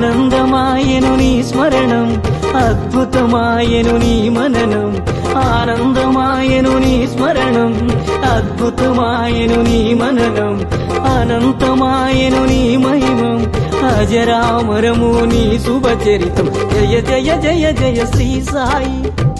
ఆనందమాయను నీ స్మరణం అద్భుతమాయను నీ మననం. ఆనందమాయను నీ స్మరణం అద్భుతమాయను నీ మననం. అనంతమాయను నీ మహిమం అజరామరము నీ శుభచరితం. జయ జయ జయ జయ శ్రీ సాయి.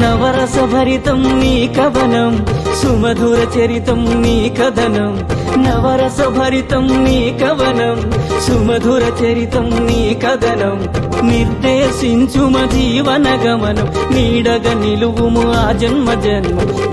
నవరస భరితం నీ కవనం సుమధుర చరితం నీ కథనం. నవరస భరితం నీ కవనం సుమధుర చరితం నీ కథనం. నిర్దేశించుమ జీవన గమనం నీడగ నిలువుము ఆ జన్మ జన్మ.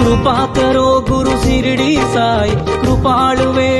కృపాకరో గురు సిరిడి సాయి కృపాళువే మన సద్గురు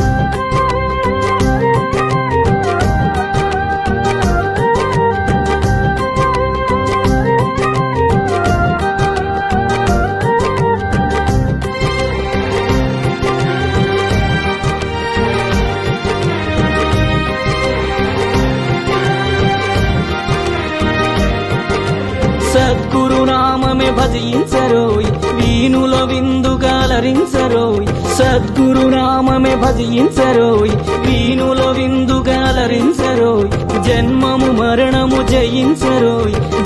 సద్గురునామమే భజించరోయ్. వీణుల విందుగాలరించరోయ్ సద్గురు నామమే భజించరోయ్. వీణుల విందుగాలరించరోయ్ జన్మము మరణము జయించరోయ్.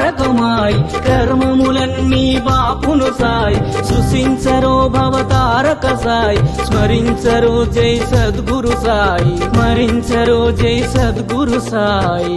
ద్వారకమాయ్ కర్మములన్నీ బాపును సాయ్ సృశించరో భవతారక సాయ్ స్మరించరో జై సద్గురు సాయి స్మరించరో జై సద్గురు సాయి